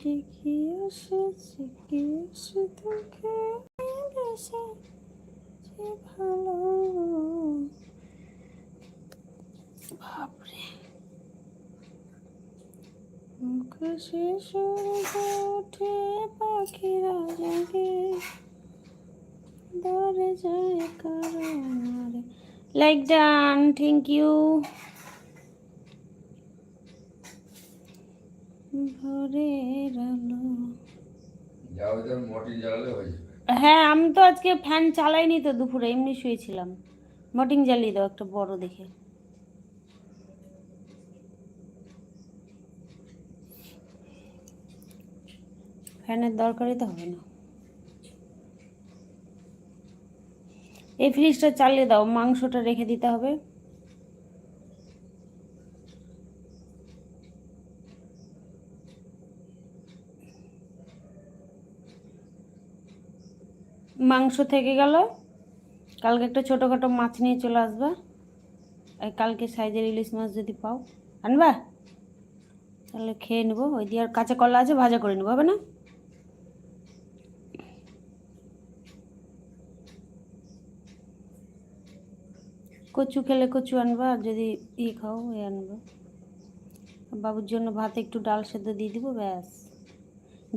কি এসে তোকে বেশে যে ভালো। বাপরে। মুখে শিশুর ওঠে পাখিরা জাগে। দরে যায় কারণ লাইক ডান থ্যাংক ইউ ভোরের আলো। যাও ওদের মটিন জ্বালালে হয়ে যাবে। হ্যাঁ আমি তো আজকে ফ্যান চালাইনি তো দুপুরে এমনি শুয়েছিলাম। মটিং জ্বালিয়ে দাও একটা বড় দেখে। ফ্যানের দরকারই তো হবে না। এই ফ্রিজটা চালিয়ে দাও মাংসটা রেখে দিতে হবে। মাংস থেকে গেল। কালকে একটা ছোটোখাটো মাছ নিয়ে চলে আসবা। আর কালকে সাইজের ইলিশ মাছ যদি পাও। আনবা? তাহলে খেয়ে নেব। ওই দিয়ে আর কাঁচা কলা আছে, ভাজা করে নেব। হবে না? কচু খেলে কচু আনবা, আর যদি ই খাও, এ আনবা। বাবুর জন্য ভাতে একটু ডাল সেদ্ধ দিয়ে দিব, ব্যাস।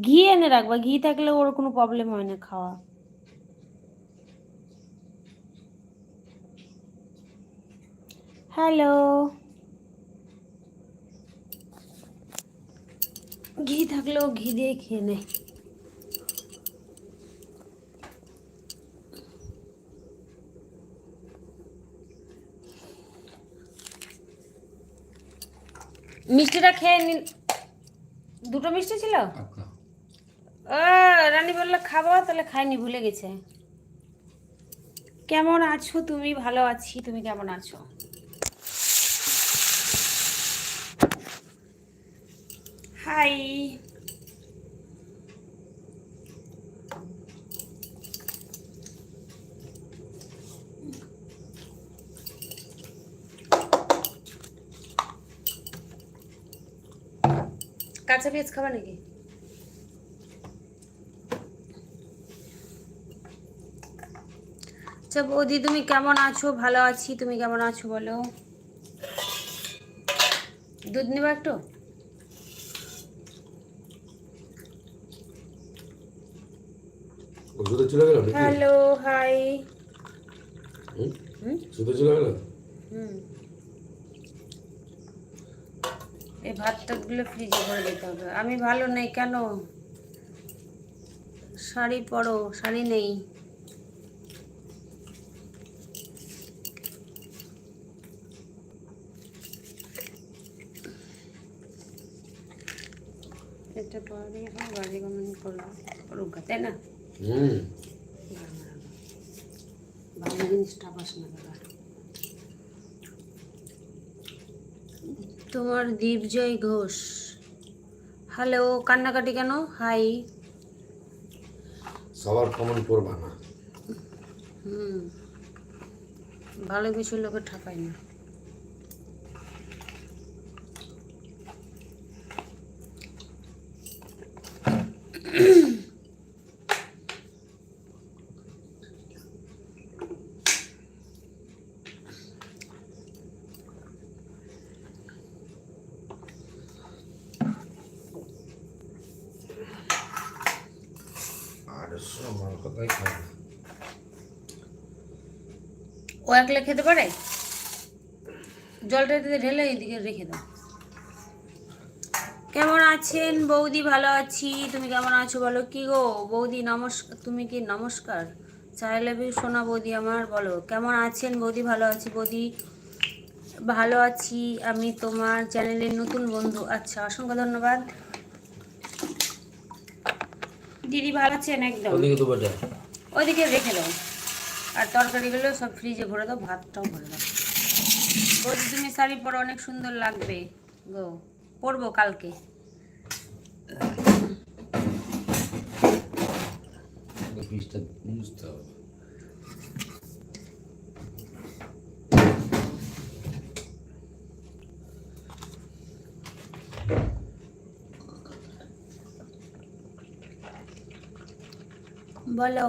ঘি এনে রাখবা। ঘি থাকলে ওর কোনো প্রবলেম হয় না খাওয়া। হ্যালো। ঘি থাকলেও ঘি দিয়ে খেয়ে নেয় মিষ্টিটা খেয়ে নিন। দুটো মিষ্টি ছিল? আচ্ছা। ও রানী বলল খাব তাহলে খাইনি ভুলে গেছে। কেমন আছো? তুমি ভালো আছি তুমি কেমন আছো? হাই কাঁচা পেঁয়াজ খাবা নাকি? আচ্ছা বৌদি, তুমি কেমন আছো? ভালো আছি, তুমি কেমন আছো বলো? দুধ নেবা একটু? ওষুধে চলে গেল হ্যালো হাই? হুম? চলে গেল? এই ভাতটাগুলো ফ্রিজে ভরে দিতে হবে। আমি ভালো নেই কেন? শাড়ি পরো শাড়ি নেই। এটা পরে এখন বাড়ি গমন করব করুক তাই না? হুম। ভালো জিনিসটা পাস দাদা তোমার দীপজয় ঘোষ। হ্যালো কান্নাকাটি কেন? হাই। সবার কমন করবা না। হুম। ভালো কিছু লোকে ঠাপায় না আমার কথাই খাবে ও একলা খেতে পারে? জলটা ঢেলে এদিকে রেখে দাও। কেমন আছেন? বৌদি ভালো আছি। তুমি কেমন আছো বলো? কি গো? বৌদি নমস্কার তুমি কি নমস্কার? চাইলে সোনা বৌদি আমার বলো। কেমন আছেন? বৌদি ভালো আছি। বৌদি ভালো আছি। আমি তোমার চ্যানেলের নতুন বন্ধু। আচ্ছা অসংখ্য ধন্যবাদ। দিদি ভালো আছেন একদম? ওদিকে ওইদিকে রেখে দাও। আর তরকারিগুলো সব ফ্রিজে ভরে দাও ভাতটাও ভরে দাও। বলছি তুমি শাড়ি পরে অনেক সুন্দর লাগবে। গো পরবো কালকে। বলো।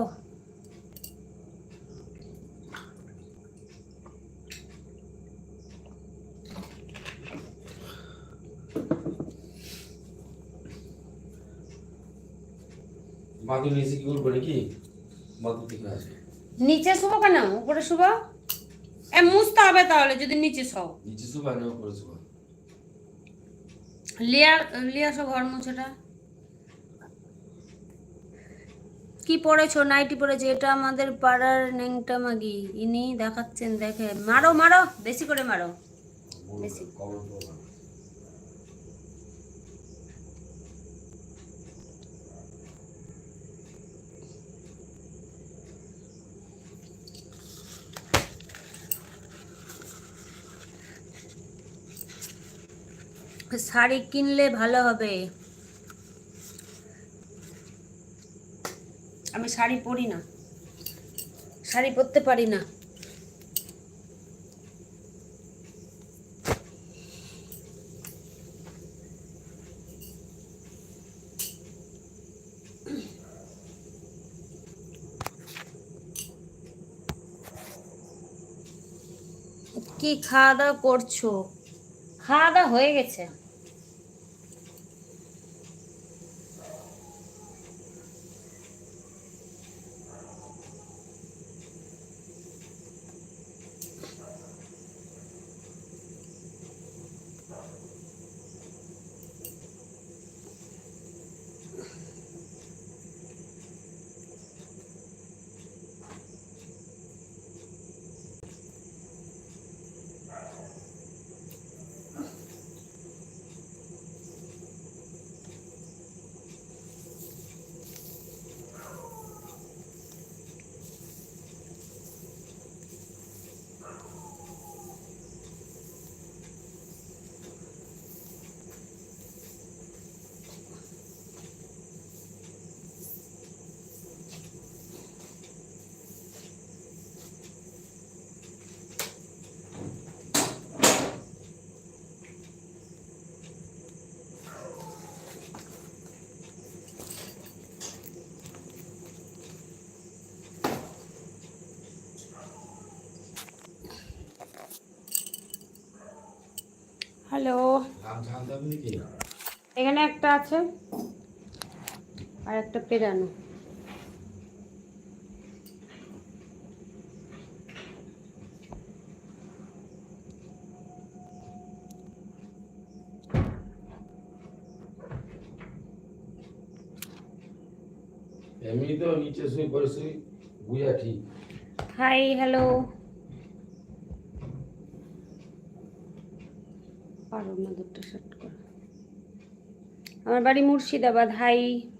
নিচে কি করব নাকি? মাদু ঠিক আছে। নিচে শুবো কেন? উপরে শুবো? এ মুছতে হবে তাহলে যদি নিচে শো নিচে না উপরে লিয়া সব ঘর মুছেটা। কি পড়েছো? নাইটি পড়েছে। এটা আমাদের পাড়ার নেংটা মাগি। ইনি দেখাচ্ছেন দেখে। মারো মারো বেশি করে মারো। বেশি। শাড়ি কিনলে ভালো হবে। আমি শাড়ি পরি না। শাড়ি পরতে পারি না। কি খাওয়া দাওয়া করছ? খাওয়া দাওয়া হয়ে গেছে। হ্যালো এখানে একটা আছে। আর একটা পেরানো। এমনি তো নিচে পরে শুই বুঝা ঠিক। হাই হ্যালো না সেট করো। আমার বাড়ি মুর্শিদাবাদ হাই।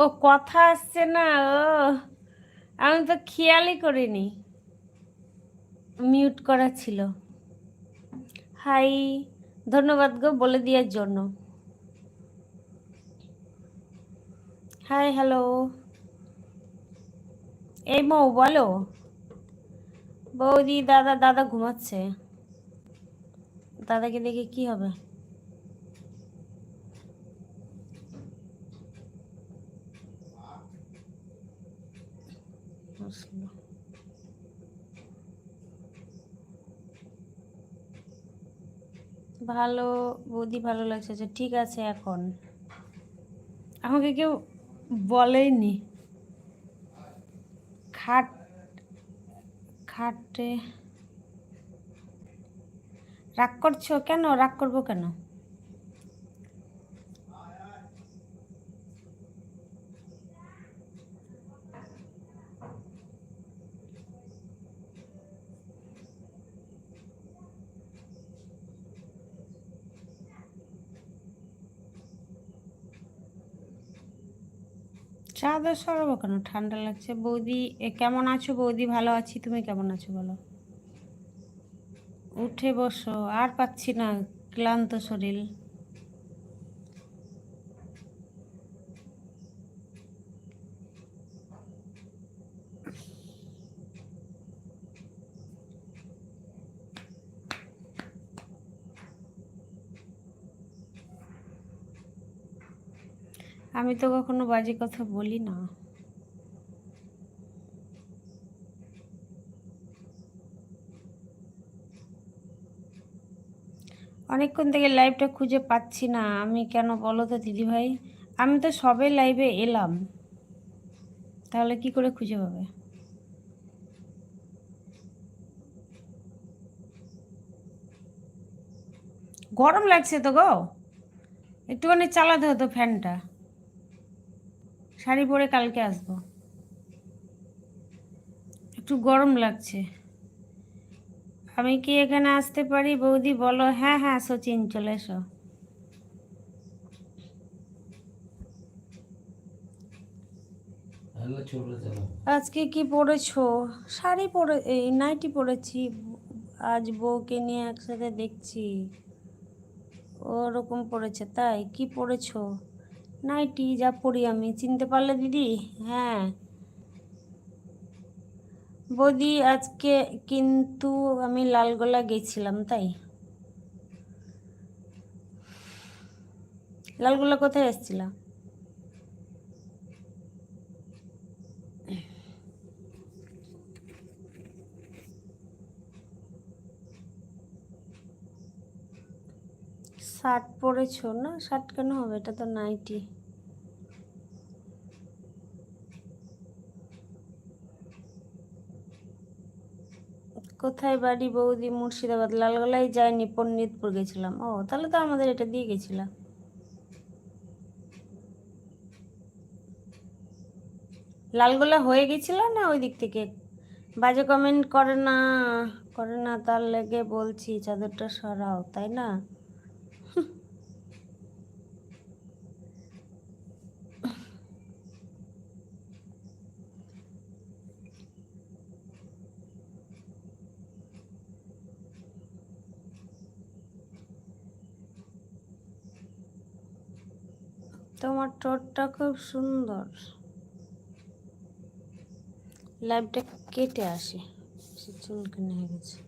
ও, কথা আসছে না, ও। আমি তো খেয়ালই করিনি। মিউট করা ছিল। হাই, ধন্যবাদ গো, বলে দেওয়ার জন্য। Hi, hello. এই মৌ, বলো। বৌদি, দাদা দাদা ঘুমাচ্ছে। দাদাকে দেখে কি হবে? ভালো, বৌদি ভালো লাগছে যে ঠিক আছে এখন। আমাকে কেউ বলেনি খাট, খাটে। রাগ করছ কেন? রাগ করব কেন? চাদর সরাবো কেন? ঠান্ডা লাগছে। বৌদি কেমন আছো বৌদি? ভালো আছি। তুমি কেমন আছো বলো? উঠে বসো। আর পাচ্ছি না ক্লান্ত শরীর। আমি তো কখনো বাজে কথা বলি না। অনেকক্ষণ থেকে লাইভটা খুঁজে পাচ্ছি না। আমি কেন বলো তো দিদিভাই আমি তো সবে লাইভে এলাম। তাহলে কি করে খুঁজে পাবে? গরম লাগছে তো গো। একটুখানি চালাতে হতো ফ্যানটা শাড়ি পরে কালকে আসব। একটু গরম লাগছে। আমি কি এখানে আসতে পারি? বৌদি বলো হ্যাঁ হ্যাঁ সচিন চলে এসো। আজকে কি পরেছো? শাড়ি পরে এই নাইটি পরেছি। আজ বউকে নিয়ে একসাথে দেখছি। ওরকম পড়েছে তাই? কি পরেছো? নাইটি যা পড়ি আমি, চিনতে পারলে দিদি? হ্যাঁ। বৌদি, আজকে কিন্তু আমি লালগোলা গেছিলাম, তাই? লালগোলা কোথায় এসেছিলাম শার্ট পরেছো না? শার্ট কেন হবে? এটা তো নাইটি। কোথায় বাড়ি বৌদি? মুর্শিদাবাদ। লালগোলায় যায়নি পণ্ডিতপুর গেছিলাম। ও, তাহলে তো আমাদের এটা দিয়ে গেছিলাম লালগোলা হয়ে গেছিল না ওই দিক থেকে? বাজে কমেন্ট করে না। করে না তার লেগে বলছি, চাদরটা সরাও, তাই না? তোমার ঠোঁটটা খুব সুন্দর। লাইভটা কেটে আসে চুলকানি হয়ে গেছে।